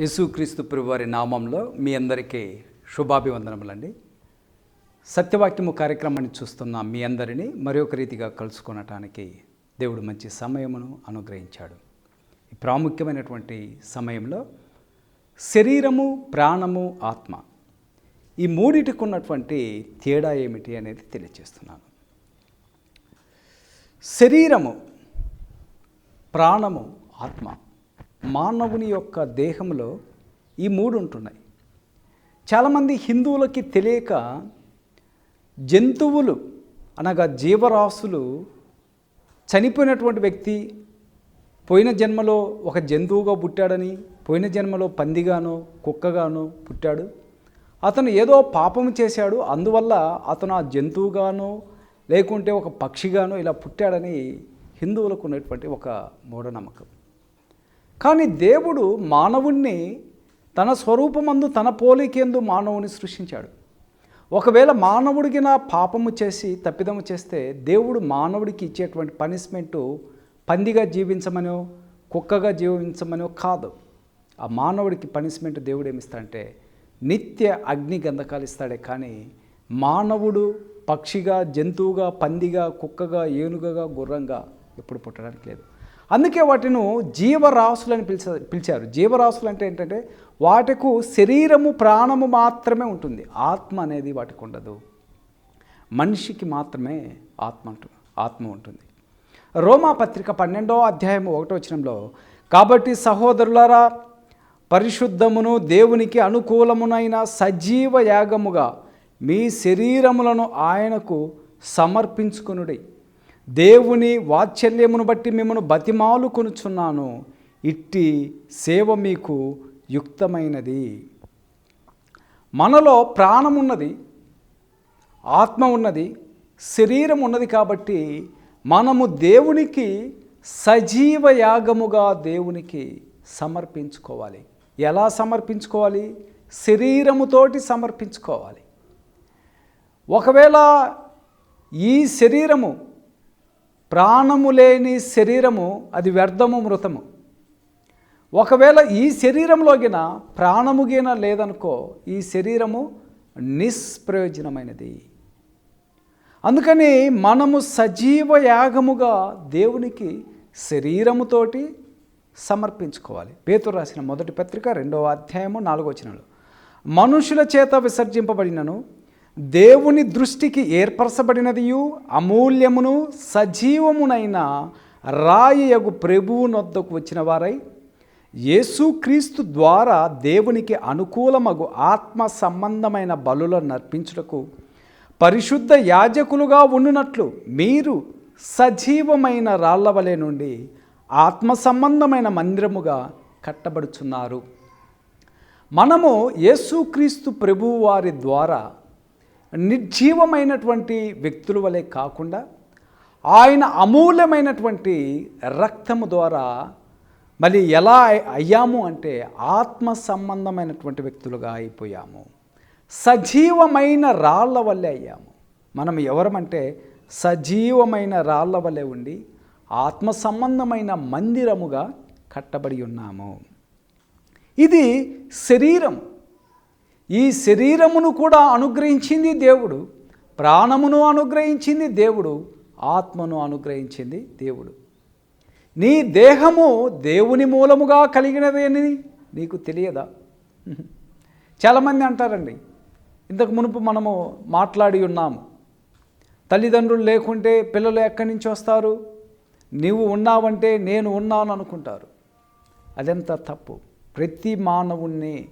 యేసుక్రీస్తు ప్రభువారి నామంలో మీ అందరికీ శుభాభివందనములండి. సత్యవాక్యము కార్యక్రమాన్ని చూస్తున్న మీ అందరినీ మరొక రీతిగా కలుసుకొనటానికి దేవుడు మంచి సమయమును అనుగ్రహించాడు. ఈ ప్రాముఖ్యమైనటువంటి సమయంలో శరీరము ప్రాణము ఆత్మ ఈ మూడిటికి ఉన్నటువంటి తేడా ఏమిటి అనేది తెలియజేస్తున్నాను శరీరము ప్రాణము ఆత్మ మానవుని యొక్క దేహంలో ఈ మూడు ఉంటున్నాయి చాలామంది హిందువులకి తెలియక జంతువులు అనగా జీవరాశులు చనిపోయినటువంటి వ్యక్తి పోయిన జన్మలో ఒక జంతువుగా పుట్టాడని పోయిన జన్మలో పందిగానో కుక్కగానో పుట్టాడు. అతను ఏదో పాపం చేశాడు అందువల్ల అతను ఆ జంతువుగానో లేకుంటే ఒక పక్షిగానో ఇలా పుట్టాడని హిందువులకు ఉన్నటువంటి ఒక మూఢనమ్మకం. కానీ దేవుడు మానవుణ్ణి తన స్వరూపమందు తన పోలికేందు మానవుని సృష్టించాడు. ఒకవేళ మానవుడికి నా పాపము చేసి తప్పిదము చేస్తే దేవుడు మానవుడికి ఇచ్చేటువంటి పనిష్మెంటు పందిగా జీవించమనో కుక్కగా జీవించమనో కాదు. ఆ మానవుడికి పనిష్మెంట్ దేవుడు ఏమిస్తాడంటే నిత్య అగ్ని గంధకాలు ఇస్తాడే కానీ మానవుడు పక్షిగా జంతువుగా పందిగా కుక్కగా ఏనుగగా గుర్రంగా ఎప్పుడు పుట్టడానికి లేదు. అందుకే వాటిను జీవరాశులని పిలిచ పిలిచారు. జీవరాశులు అంటే ఏంటంటే వాటికు శరీరము ప్రాణము మాత్రమే ఉంటుంది. ఆత్మ అనేది వాటికి ఉండదు. మనిషికి మాత్రమే ఆత్మ ఆత్మ ఉంటుంది. రోమా పత్రిక పన్నెండో అధ్యాయం ఒకటో వచనంలో కాబట్టి సహోదరులారా పరిశుద్ధమును దేవునికి అనుకూలమునైన సజీవ యాగముగా మీ శరీరములను ఆయనకు సమర్పించుకునుడి. దేవుని వాత్సల్యమును బట్టి మిమ్మను బతిమాలు కొనుచున్నాను. ఇట్టి సేవ మీకు యుక్తమైనది. మనలో ప్రాణం ఉన్నది ఆత్మ ఉన్నది శరీరం ఉన్నది కాబట్టి మనము దేవునికి సజీవ యాగముగా దేవునికి సమర్పించుకోవాలి. ఎలా సమర్పించుకోవాలి? శరీరముతోటి సమర్పించుకోవాలి. ఒకవేళ ఈ శరీరము ప్రాణము లేని శరీరము అది వ్యర్థము మృతము. ఒకవేళ ఈ శరీరంలోగిన ప్రాణముగిన లేదనుకో ఈ శరీరము నిష్ప్రయోజనమైనది. అందుకని మనము సజీవ యాగముగా దేవునికి శరీరముతోటి సమర్పించుకోవాలి. పేతురు రాసిన మొదటి పత్రిక రెండవ అధ్యాయము నాలుగో వచనాలు. మనుషుల చేత విసర్జింపబడినను దేవుని దృష్టికి ఏర్పరచబడినదియు అమూల్యమును సజీవమునైన రాయయగు ప్రభువు నొద్దకు వచ్చిన వారై యేసుక్రీస్తు ద్వారా దేవునికి అనుకూలమగు ఆత్మ సంబంధమైన బలులను నర్పించుటకు పరిశుద్ధ యాజకులుగా ఉండునట్లు మీరు సజీవమైన రాళ్ళవలే నుండి ఆత్మ సంబంధమైన మందిరముగా కట్టబడుచున్నారు. మనము యేసుక్రీస్తు ప్రభువు వారి ద్వారా నిర్జీవమైనటువంటి వ్యక్తుల వలె కాకుండా ఆయన అమూల్యమైనటువంటి రక్తము ద్వారా మళ్ళీ ఎలా అయ్యాము అంటే ఆత్మ సంబంధమైనటువంటి వ్యక్తులుగా అయిపోయాము. సజీవమైన రాళ్ళ వల్లే అయ్యాము. మనం ఎవరమంటే సజీవమైన రాళ్ళ వల్లే ఉండి ఆత్మ సంబంధమైన మందిరముగా కట్టబడి ఉన్నాము. ఇది శరీరం. ఈ శరీరమును కూడా అనుగ్రహించింది దేవుడు ప్రాణమును అనుగ్రహించింది దేవుడు ఆత్మను అనుగ్రహించింది దేవుడు. నీ దేహము దేవుని మూలముగా కలిగినది నీకు తెలియదా? చాలామంది అంటారండి ఇంతకు మునుపు మనము మాట్లాడి ఉన్నాము తల్లిదండ్రులు లేకుంటే పిల్లలు ఎక్కడి నుంచి వస్తారు? నీవు ఉన్నావంటే నేను ఉన్నాను అనుకుంటారు. అదెంత తప్పు? ప్రతి మానవుణ్ణి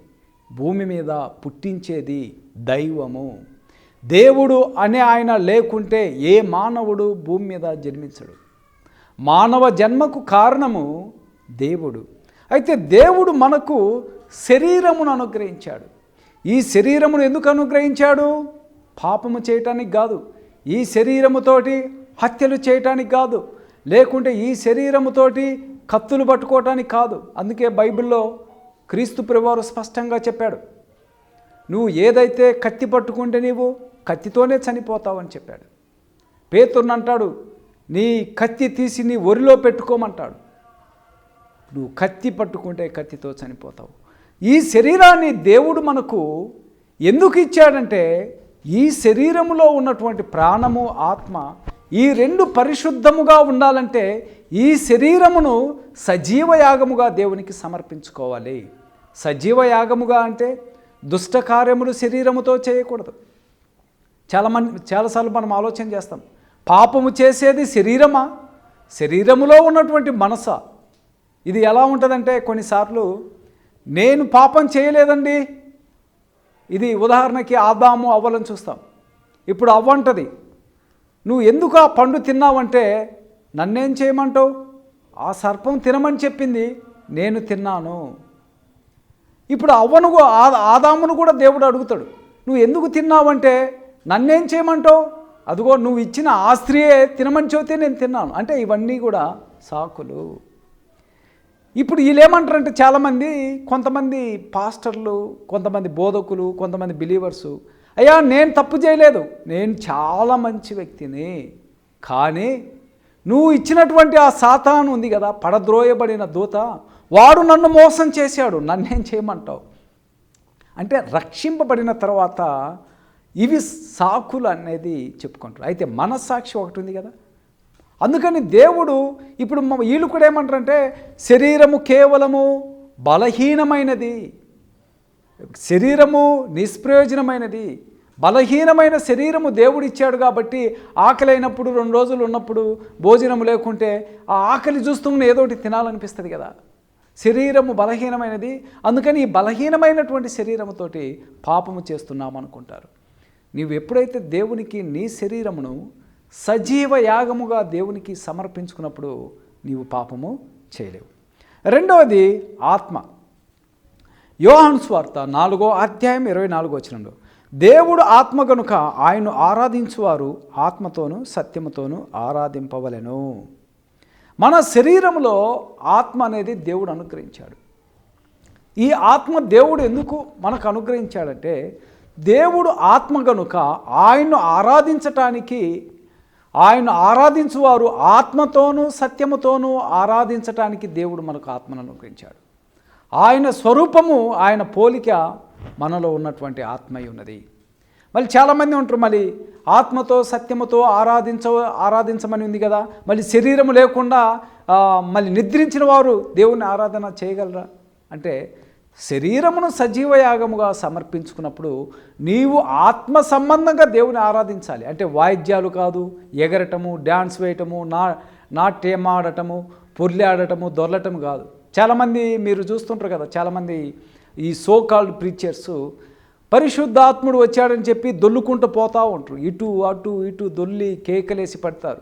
భూమి మీద పుట్టించేది దైవము. దేవుడు అనే ఆయన లేకుంటే ఏ మానవుడు భూమి మీద జన్మించడు. మానవ జన్మకు కారణము దేవుడు. అయితే దేవుడు మనకు శరీరమును అనుగ్రహించాడు. ఈ శరీరమును ఎందుకు అనుగ్రహించాడు? పాపము చేయటానికి కాదు. ఈ శరీరముతోటి హత్యలు చేయటానికి కాదు. లేకుంటే ఈ శరీరముతోటి కత్తులు పట్టుకోవటానికి కాదు. అందుకే బైబిల్లో క్రీస్తు ప్రభువారు స్పష్టంగా చెప్పాడు నువ్వు ఏదైతే కత్తి పట్టుకుంటే నీవు కత్తితోనే చనిపోతావని చెప్పాడు. పేతుర్ని అంటాడు నీ కత్తి తీసి నీ ఒరిలో పెట్టుకోమంటాడు. నువ్వు కత్తి పట్టుకుంటే కత్తితో చనిపోతావు. ఈ శరీరాన్ని దేవుడు మనకు ఎందుకు ఇచ్చాడంటే ఈ శరీరములో ఉన్నటువంటి ప్రాణము ఆత్మ ఈ రెండు పరిశుద్ధముగా ఉండాలంటే ఈ శరీరమును సజీవ యాగముగా దేవునికి సమర్పించుకోవాలి. సజీవ యాగముగా అంటే దుష్టకార్యములు శరీరముతో చేయకూడదు. చాలామంది చాలాసార్లు మనం ఆలోచన చేస్తాం. పాపము చేసేది శరీరమా? శరీరములో ఉన్నటువంటి మనస? ఇది ఎలా ఉంటుందంటే కొన్నిసార్లు నేను పాపం చేయలేదండి. ఇది ఉదాహరణకి ఆదాము అవ్వలని చూస్తాం. ఇప్పుడు అవ్వంటది నువ్వు ఎందుకు ఆ పండు తిన్నావంటే నన్నేం చేయమంటావు? ఆ సర్పం తినమని చెప్పింది నేను తిన్నాను. ఇప్పుడు అవ్వను ఆదామును కూడా దేవుడు అడుగుతాడు నువ్వు ఎందుకు తిన్నావంటే నన్నేం చేయమంటావు? అదిగో నువ్వు ఇచ్చిన ఆ స్త్రీయే తినమని చెబితే నేను తిన్నాను. అంటే ఇవన్నీ కూడా సాకులు. ఇప్పుడు వీళ్ళు ఏమంటారంటే చాలామంది కొంతమంది పాస్టర్లు కొంతమంది బోధకులు కొంతమంది బిలీవర్సు అయ్యా నేను తప్పు చేయలేదు. నేను చాలా మంచి వ్యక్తిని. కానీ నువ్వు ఇచ్చినటువంటి ఆ సాతాను ఉంది కదా పడద్రోయబడిన దూత వాడు నన్ను మోసం చేశాడు నన్నేం చేయమంటావు? అంటే రక్షింపబడిన తర్వాత ఇవి సాకులు అనేది చెప్పుకుంటారు. అయితే మనస్సాక్షి ఒకటి ఉంది కదా. అందుకని దేవుడు ఇప్పుడు వీళ్ళు కూడా ఏమంటారంటే శరీరము కేవలము బలహీనమైనది. శరీరము నిష్ప్రయోజనమైనది. బలహీనమైన శరీరము దేవుడిచ్చాడు కాబట్టి ఆకలి అయినప్పుడు రెండు రోజులు ఉన్నప్పుడు భోజనం లేకుంటే ఆ ఆకలి చూస్తూనే ఏదో ఒకటి తినాలనిపిస్తుంది కదా. శరీరము బలహీనమైనది. అందుకని ఈ బలహీనమైనటువంటి శరీరముతోటి పాపము చేస్తున్నాం అనుకుంటారు. నీవు ఎప్పుడైతే దేవునికి నీ శరీరమును సజీవ యాగముగా దేవునికి సమర్పించుకున్నప్పుడు నీవు పాపము చేయలేవు. రెండవది ఆత్మ. యోహాను స్వార్త నాలుగో అధ్యాయం ఇరవై నాలుగో వచనంలో దేవుడు ఆత్మ గనుక ఆయన్ను ఆరాధించువారు ఆత్మతోనూ సత్యముతోనూ ఆరాధింపవలెను. మన శరీరంలో ఆత్మ అనేది దేవుడు అనుగ్రహించాడు. ఈ ఆత్మ దేవుడు ఎందుకు మనకు అనుగ్రహించాడంటే దేవుడు ఆత్మ గనుక ఆయన్ను ఆరాధించటానికి ఆయన ఆరాధించువారు ఆత్మతోనూ సత్యముతోనూ ఆరాధించటానికి దేవుడు మనకు ఆత్మను అనుగ్రహించాడు. ఆయన స్వరూపము ఆయన పోలిక మనలో ఉన్నటువంటి ఆత్మయి ఉన్నది. మళ్ళీ చాలామంది ఉంటారు మళ్ళీ ఆత్మతో సత్యముతో ఆరాధించ ఆరాధించమని ఉంది కదా. మళ్ళీ శరీరము లేకుండా మళ్ళీ నిద్రించిన వారు దేవుని ఆరాధన చేయగలరా? అంటే శరీరమును సజీవ యాగముగా సమర్పించుకున్నప్పుడు నీవు ఆత్మ సంబంధంగా దేవుని ఆరాధించాలి. అంటే వాయిద్యాలు కాదు ఎగరటము డ్యాన్స్ వేయటము నా నాట్యం ఆడటము పొర్లాడటము దొరలటము కాదు. చాలామంది మీరు చూస్తుంటారు కదా చాలామంది ఈ సో కాల్డ్ ప్రీచర్స్ పరిశుద్ధాత్ముడు వచ్చాడని చెప్పి దొల్లుకుంటూ పోతూ ఉంటారు. ఇటు అటు ఇటు దొల్లి కేకలేసి పడతారు.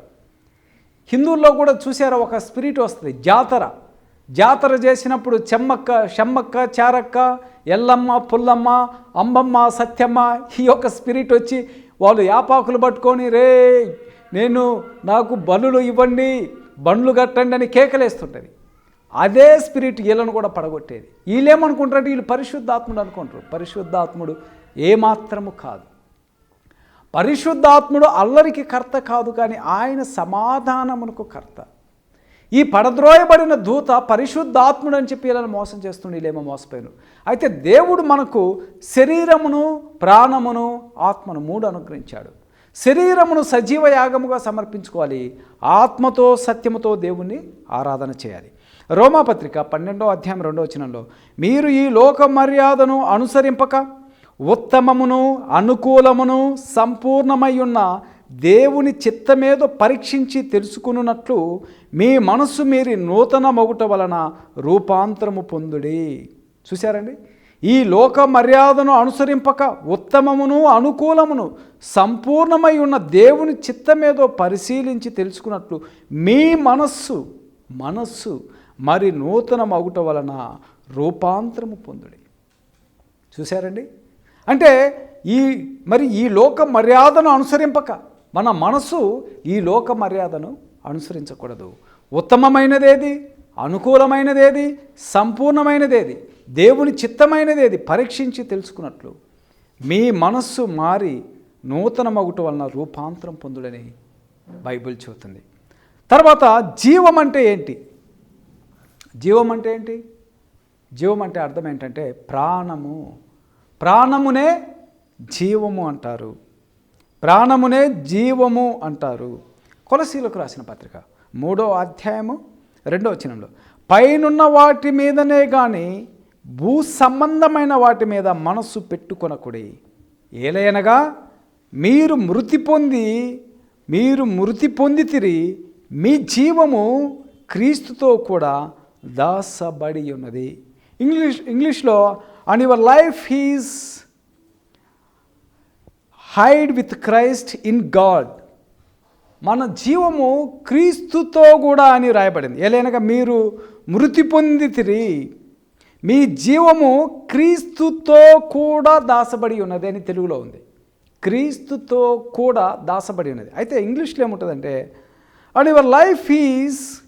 హిందువుల్లో కూడా చూసారా ఒక స్పిరిట్ వస్తుంది జాతర. జాతర చేసినప్పుడు చెమ్మక్క షమ్మక్క చారక్క ఎల్లమ్మ పుల్లమ్మ అంబమ్మ సత్యమ్మ ఈ యొక్క స్పిరిట్ వచ్చి వాళ్ళు యాపాకులు పట్టుకొని రే నేను నాకు బలులు ఇవ్వండి బండ్లు కట్టండి అని కేకలేస్తుంటుంది. అదే స్పిరిట్ వీళ్ళను కూడా పడగొట్టేది. వీళ్ళేమనుకుంటారంటే వీళ్ళు పరిశుద్ధాత్ముడు అనుకుంటారు. పరిశుద్ధాత్ముడు ఏమాత్రము కాదు. పరిశుద్ధాత్ముడు అల్లరికి కర్త కాదు కానీ ఆయన సమాధానమునకు కర్త. ఈ పడద్రోయబడిన దూత పరిశుద్ధాత్ముడు అని చెప్పి వీళ్ళని మోసం చేస్తుండే వీళ్ళేమో మోసపోయారు అయితే దేవుడు మనకు శరీరమును ప్రాణమును ఆత్మను మూడు అనుగ్రహించాడు. శరీరమును సజీవ యాగముగా సమర్పించుకోవాలి. ఆత్మతో సత్యముతో దేవుణ్ణి ఆరాధన చేయాలి. రోమాపత్రిక పన్నెండో అధ్యాయం రెండో వచనంలో మీరు ఈ లోక మర్యాదను అనుసరింపక ఉత్తమమును అనుకూలమును సంపూర్ణమై ఉన్న దేవుని చిత్తమేదో పరీక్షించి తెలుసుకున్నట్లు మీ మనస్సు మీరి నూతన మొగుట వలన రూపాంతరము పొందుడి. చూశారండి? ఈ లోక మర్యాదను అనుసరింపక ఉత్తమమును అనుకూలమును సంపూర్ణమై ఉన్న దేవుని చిత్తమేదో పరిశీలించి తెలుసుకున్నట్లు మీ మనస్సు మనస్సు మరి నూతన మగుట వలన రూపాంతరము పొందుడి. చూశారండి? అంటే ఈ మరి ఈ లోక మర్యాదను అనుసరింపక మన మనసు ఈ లోక మర్యాదను అనుసరించకూడదు. ఉత్తమమైనదేది? అనుకూలమైనదేది? సంపూర్ణమైనదేది? దేవుని చిత్తమైనదేది? పరీక్షించి తెలుసుకున్నట్లు. మీ మనస్సు మారి నూతన మగుట వలన రూపాంతరం పొందుడని బైబిల్ చెబుతుంది. తర్వాత జీవం అంటే ఏంటి? జీవం అంటే ఏంటి? జీవం అంటే అర్థం ఏంటంటే ప్రాణము. ప్రాణమునే జీవము అంటారు. ప్రాణమునే జీవము అంటారు. కొలసీలకు రాసిన పత్రిక మూడో అధ్యాయము రెండో వచనంలో పైనున్న వాటి మీదనే కానీ భూ సంబంధమైన వాటి మీద మనస్సు పెట్టుకొనకుడి. ఏలయనగా మీరు మృతి పొంది మీరు మృతి పొందితిరి మీ జీవము క్రీస్తుతో కూడా దాసబడి ఉన్నది ఇంగ్లీష్ ఇంగ్లీష్లో and your life is hid with Christ in God మన జీవము క్రీస్తుతో కూడా అని రాయబడింది. ఏలైనగా మీరు మృతి పొందితిరి. మీ జీవము క్రీస్తుతో కూడా దాసబడి ఉన్నది అని తెలుగులో ఉంది. క్రీస్తుతో కూడా దాసబడి ఉన్నది అయితే ఇంగ్లీష్లో ఏముంటుందంటే and your life is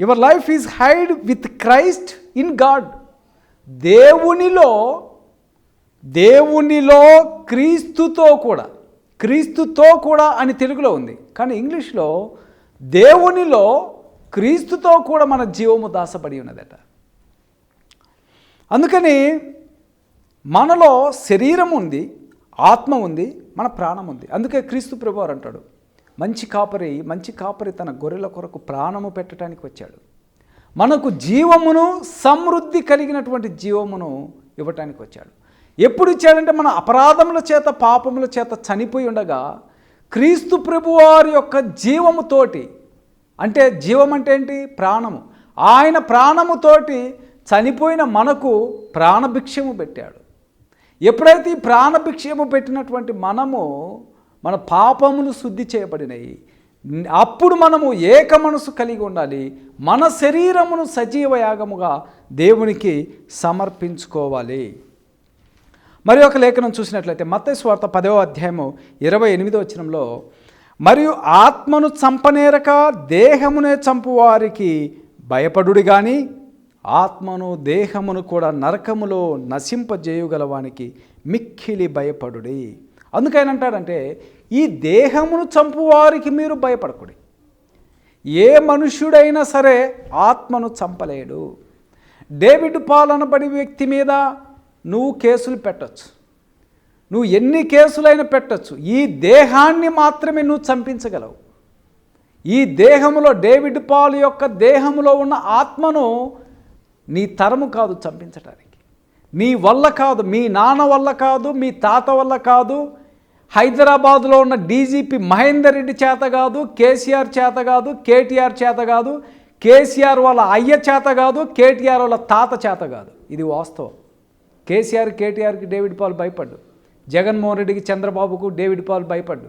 your life is hid with Christ in God దేవునిలో దేవునిలో క్రీస్తుతో కూడా క్రీస్తుతో కూడా అని తెలుగులో ఉంది. కానీ ఇంగ్లీష్లో దేవునిలో క్రీస్తుతో కూడా మన జీవము దాసపడి ఉన్నదట. అందుకని మనలో శరీరం ఉంది ఆత్మ ఉంది మన ప్రాణం ఉంది. అందుకే క్రీస్తు ప్రభువారు అంటాడు మంచి కాపరి మంచి కాపరి తన గొర్రెల కొరకు ప్రాణము పెట్టడానికి వచ్చాడు. మనకు జీవమును సమృద్ధి కలిగినటువంటి జీవమును ఇవ్వటానికి వచ్చాడు. ఎప్పుడు ఇచ్చాడంటే మన అపరాధముల చేత పాపముల చేత చనిపోయి ఉండగా క్రీస్తు ప్రభువారి యొక్క జీవముతోటి అంటే జీవం అంటే ఏంటి? ప్రాణము. ఆయన ప్రాణముతోటి చనిపోయిన మనకు ప్రాణభిక్షము పెట్టాడు. ఎప్పుడైతే ఈ ప్రాణభిక్షము పెట్టినటువంటి మనము మన పాపములు శుద్ధి చేయబడినాయి. అప్పుడు మనము ఏక మనసు కలిగి ఉండాలి. మన శరీరమును సజీవ యాగముగా దేవునికి సమర్పించుకోవాలి. మరి ఒక లేఖనం చూసినట్లయితే మత్త స్వార్థ పదవ అధ్యాయము ఇరవై ఎనిమిదో వచనంలో మరియు ఆత్మను చంపనేరక దేహమునే చంపువారికి భయపడుడి కానీ ఆత్మను దేహమును కూడా నరకములో నశింపజేయగలవానికి మిక్కిలి భయపడుడి. అందుకేనంటాడంటే ఈ దేహమును చంపువారికి మీరు భయపడకుడి. ఏ మనుష్యుడైనా సరే ఆత్మను చంపలేడు. డేవిడ్ పాలనబడి వ్యక్తి మీద నువ్వు కేసులు పెట్టచ్చు. నువ్వు ఎన్ని కేసులైనా పెట్టచ్చు. ఈ దేహాన్ని మాత్రమే నువ్వు చంపించగలవు. ఈ దేహములో డేవిడ్ పాల్ యొక్క దేహములో ఉన్న ఆత్మను నీ తరము కాదు చంపించడానికి నీ వల్ల కాదు మీ నాన్న వల్ల కాదు మీ తాత వల్ల కాదు హైదరాబాద్లో ఉన్న డీజీపీ మహేందర్ రెడ్డి చేత కాదు కేసీఆర్ చేత కాదు కేటీఆర్ చేత కాదు కేసీఆర్ వాళ్ళ అయ్య చేత కాదు కేటీఆర్ వాళ్ళ తాత చేత కాదు. ఇది వాస్తవం. కేసీఆర్ కేటీఆర్కి డేవిడ్ పాల్ భయపడ్డు. జగన్మోహన్ రెడ్డికి చంద్రబాబుకు డేవిడ్ పాల్ భయపడ్డు.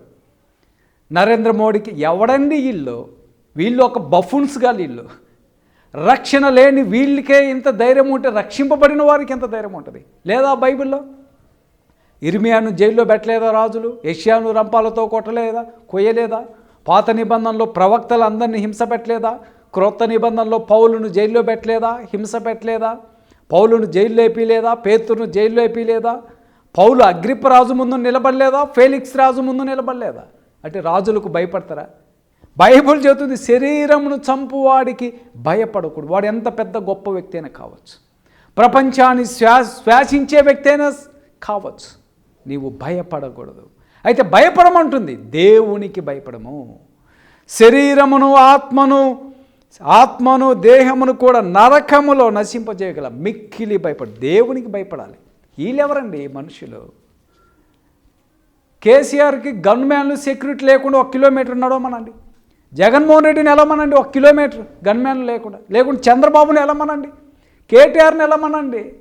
నరేంద్ర మోడీకి ఎవడండి వీళ్ళు? వీళ్ళు ఒక బఫున్స్గా వీళ్ళు. రక్షణ లేని వీళ్ళకే ఇంత ధైర్యం ఉంటే రక్షింపబడిన వారికి ఎంత ధైర్యం ఉంటుంది? లేదా బైబిల్లో? ఇర్మియాను జైల్లో పెట్టలేదా రాజులు? యష్యాను రంపాలతో కొట్టలేదా? కొయ్యలేదా? పాత నిబంధనలో ప్రవక్తలు అందరినీ హింస పెట్టలేదా? క్రొత్త నిబంధనలో పౌలును జైల్లో పెట్టలేదా? హింస పెట్టలేదా? పౌలును జైల్లో వేపిలేదా పేతురును జైల్లో వేపిలేదా పౌలు అగ్రిప్ప రాజు ముందు నిలబడలేదా? ఫేలిక్స్ రాజు ముందు నిలబడలేదా? అంటే రాజులకు భయపడతారా? బైబుల్ చెబుతుంది శరీరమును చంపువాడికి భయపడకూడదు. వాడు ఎంత పెద్ద గొప్ప వ్యక్తి అయినా కావచ్చు. ప్రపంచాన్ని శ్వాస శ్వాసించే వ్యక్తి అయినా కావచ్చు. నీవు భయపడకూడదు. అయితే భయపడమంటుంది. దేవునికి భయపడము. శరీరమును ఆత్మను ఆత్మను దేహమును కూడా నరకములో నశింపజేయగల మిక్కిలి భయపడు దేవునికి భయపడాలి. వీళ్ళెవరండి మనుషులు? కేసీఆర్కి గన్మ్యాన్లు సెక్యూరిటీ లేకుండా ఒక కిలోమీటర్ నడవమనండి. జగన్మోహన్ రెడ్డిని ఎలామనండి ఒక కిలోమీటర్ గన్మ్యాన్లు లేకుండా. లేకుండా చంద్రబాబుని వెళ్ళమనండి కేటీఆర్ని ఎలామనండి.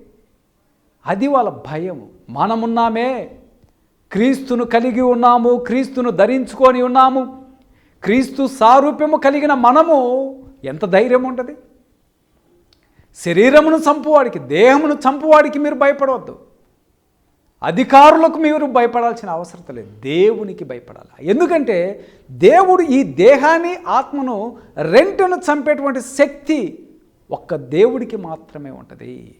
అది వాళ్ళ భయం. మనమున్నామే క్రీస్తును కలిగి ఉన్నాము క్రీస్తును ధరించుకొని ఉన్నాము. క్రీస్తు సారూప్యము కలిగిన మనము ఎంత ధైర్యం ఉంటుంది? శరీరమును చంపువాడికి దేహమును చంపువాడికి మీరు భయపడవద్దు. అధికారులకు మీరు భయపడాల్సిన అవసరం లేదు. దేవునికి భయపడాలి. ఎందుకంటే దేవుడు ఈ దేహాన్ని ఆత్మను రెంటను చంపేటువంటి శక్తి ఒక్క దేవుడికి మాత్రమే ఉంటుంది.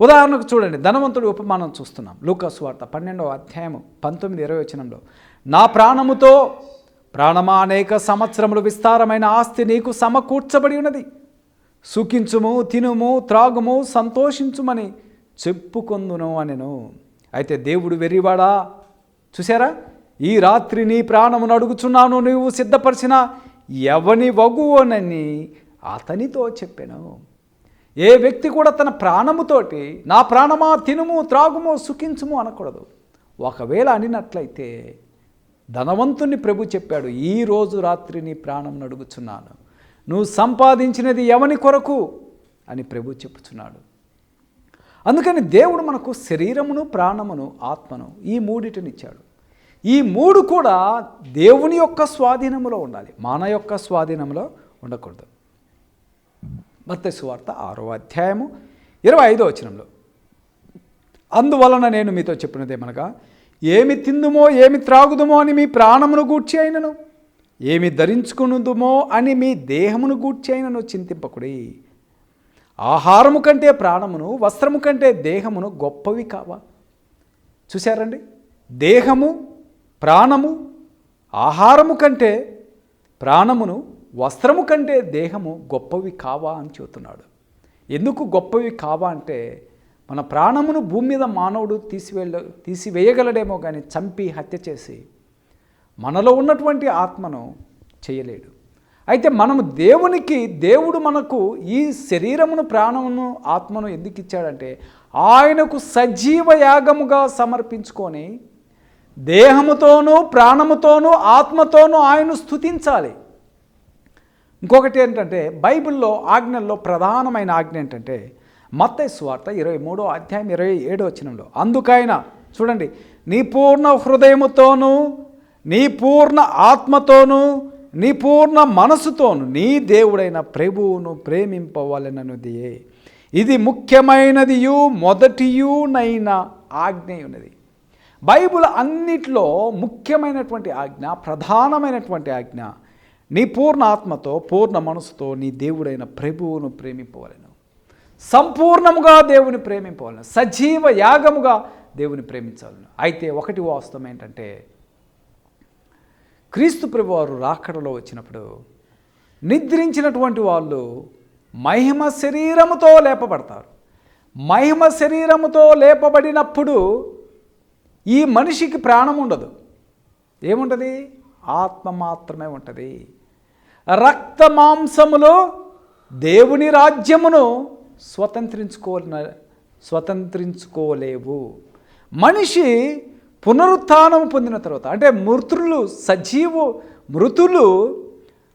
ఉదాహరణకు చూడండి ధనవంతుడి ఉపమానం చూస్తున్నాం. లూకాసు వార్త పన్నెండవ అధ్యాయము పంతొమ్మిది ఇరవై వచనంలో నా ప్రాణముతో ప్రాణమా అనేక సంవత్సరములు విస్తారమైన ఆస్తి నీకు సమకూర్చబడి ఉన్నది. సుఖించుము తినుము త్రాగుము సంతోషించుమని చెప్పుకొందును అనెను. అయితే దేవుడు వెర్రివాడా? చూసారా ఈ రాత్రి నీ ప్రాణమును అడుగుచున్నాను నువ్వు సిద్ధపరిచిన ఎవని వగువోనని అతనితో చెప్పాను. ఏ వ్యక్తి కూడా తన ప్రాణముతోటి నా ప్రాణమా తినుము త్రాగుము సుఖించుము అనకూడదు. ఒకవేళ అనినట్లయితే ధనవంతుని ప్రభు చెప్పాడు ఈ రోజు రాత్రి నీ ప్రాణం నడుగుచున్నాను. నువ్వు సంపాదించినది ఎవని కొరకు? అని ప్రభు చెప్పుచున్నాడు. అందుకని దేవుడు మనకు శరీరమును ప్రాణమును ఆత్మను ఈ మూడిటినిచ్చాడు. ఈ మూడు కూడా దేవుని యొక్క స్వాధీనములో ఉండాలి. మన యొక్క స్వాధీనంలో ఉండకూడదు. మత్తయి సువార్త ఆరో అధ్యాయము ఇరవై ఐదో వచనంలో. అందువలన నేను మీతో చెప్పినదేమనగా ఏమి తిందుమో ఏమి త్రాగుదుమో అని మీ ప్రాణమును గూర్చి అయినను ఏమి ధరించుకునుదుమో అని మీ దేహమును గూర్చి అయినను చింతింపకుడి. ఆహారము కంటే ప్రాణమును వస్త్రము కంటే దేహమును గొప్పవి కావా? చూశారండి? దేహము ప్రాణము ఆహారము కంటే ప్రాణమును వస్త్రము కంటే దేహము గొప్పవి కావా అని చెబుతున్నాడు. ఎందుకు గొప్పవి కావా అంటే మన ప్రాణమును భూమి మీద మానవుడు తీసివేళ్ళ తీసివేయగలడేమో కానీ చంపి హత్య చేసి మనలో ఉన్నటువంటి ఆత్మను చేయలేడు. అయితే మనము దేవునికి దేవుడు మనకు ఈ శరీరమును ప్రాణమును ఆత్మను ఎందుకు ఇచ్చాడంటే ఆయనకు సజీవ యాగముగా సమర్పించుకొని దేహముతోనూ ప్రాణముతోనూ ఆత్మతోనూ ఆయన్ను స్థుతించాలి ఇంకొకటి ఏంటంటే బైబిల్లో ఆజ్ఞల్లో ప్రధానమైన ఆజ్ఞ ఏంటంటే మత్తయి స్వార్త ఇరవై మూడో అధ్యాయం ఇరవై ఏడో వచ్చినంలో అందుకైనా చూడండి నీ పూర్ణ హృదయముతోనూ నీ పూర్ణ ఆత్మతోనూ నీ పూర్ణ మనసుతోను నీ దేవుడైన ప్రభువును ప్రేమింపవలననుదియే ఇది ముఖ్యమైనదియు మొదటియునైన ఆజ్ఞ ఉన్నది. బైబిల్ అన్నిట్లో ముఖ్యమైనటువంటి ఆజ్ఞ ప్రధానమైనటువంటి ఆజ్ఞ నీ పూర్ణ ఆత్మతో పూర్ణ మనసుతో నీ దేవుడైన ప్రభువును ప్రేమింపవలను. సంపూర్ణముగా దేవుని ప్రేమింపవలను. సజీవ యాగముగా దేవుని ప్రేమించాలను అయితే ఒకటి వాస్తవం ఏంటంటే క్రీస్తు ప్రభు వారు రాకడలో వచ్చినప్పుడు నిద్రించినటువంటి వాళ్ళు మహిమ శరీరముతో లేపబడతారు. మహిమ శరీరముతో లేపబడినప్పుడు ఈ మనిషికి ప్రాణం ఉండదు. ఏముంటుంది? ఆత్మ మాత్రమే ఉంటుంది. రక్త మాంసములో దేవుని రాజ్యమును స్వతంత్రించుకో స్వతంత్రించుకోలేవు. మనిషి పునరుత్థానం పొందిన తర్వాత అంటే మృతులు సజీవు మృతులు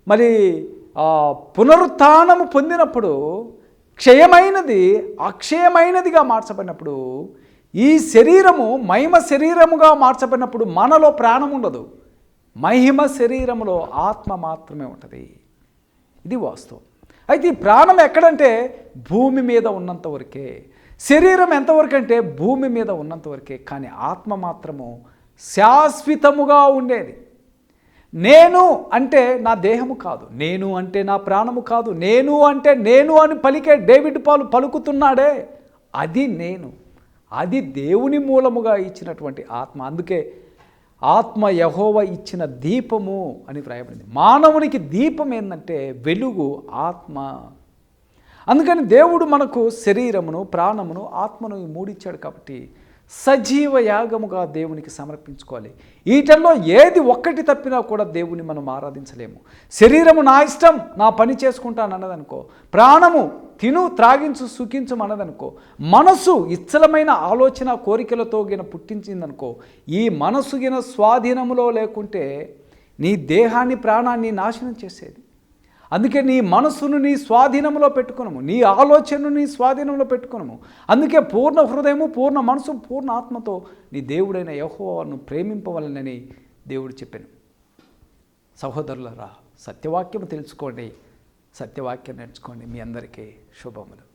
మరి పునరుత్నము పొందినప్పుడు క్షయమైనది అక్షయమైనదిగా మార్చబడినప్పుడు ఈ శరీరము మహిమ శరీరముగా మార్చబడినప్పుడు మనలో ప్రాణం ఉండదు మహిమ శరీరములో ఆత్మ మాత్రమే ఉంటుంది. ఇది వాస్తవం. అయితే ఈ ప్రాణం ఎక్కడంటే భూమి మీద ఉన్నంత వరకే. శరీరం ఎంతవరకు అంటే భూమి మీద ఉన్నంత వరకే. కానీ ఆత్మ మాత్రము శాశ్వతముగా ఉండేది. నేను అంటే నా దేహము కాదు. నేను అంటే నా ప్రాణము కాదు. నేను అంటే నేను అని పలికే డేవిడ్ పాలు పలుకుతున్నాడే. అది నేను. అది దేవుని మూలముగా ఇచ్చినటువంటి ఆత్మ. అందుకే ఆత్మ యహోవ ఇచ్చిన దీపము అని వ్రాయబడింది. మానవునికి దీపం ఏంటంటే వెలుగు ఆత్మ. అందుకని దేవుడు మనకు శరీరమును ప్రాణమును ఆత్మను మూడిచ్చాడు కాబట్టి సజీవ యాగముగా దేవునికి సమర్పించుకోవాలి. వీటల్లో ఏది ఒక్కటి తప్పినా కూడా దేవుని మనం ఆరాధించలేము. శరీరము నా ఇష్టం నా పని చేసుకుంటాను అన్నదనుకో ప్రాణము తిను త్రాగించు సుఖించు అన్నదనుకో మనసు ఇచ్చలమైన ఆలోచన కోరికలతో గిన పుట్టించిందనుకో ఈ మనసు గిన స్వాధీనములో లేకుంటే నీ దేహాన్ని ప్రాణాన్ని నాశనం చేసేది. అందుకే నీ మనస్సును నీ స్వాధీనంలో పెట్టుకునము. నీ ఆలోచనను నీ స్వాధీనంలో పెట్టుకునము. అందుకే పూర్ణ హృదయము పూర్ణ మనసు పూర్ణ ఆత్మతో నీ దేవుడైన యహోవాను ప్రేమింపవలనని దేవుడు చెప్పాను. సహోదరులరా సత్యవాక్యం తెలుసుకోండి. సత్యవాక్యం నేర్చుకోండి. మీ అందరికీ శుభములు.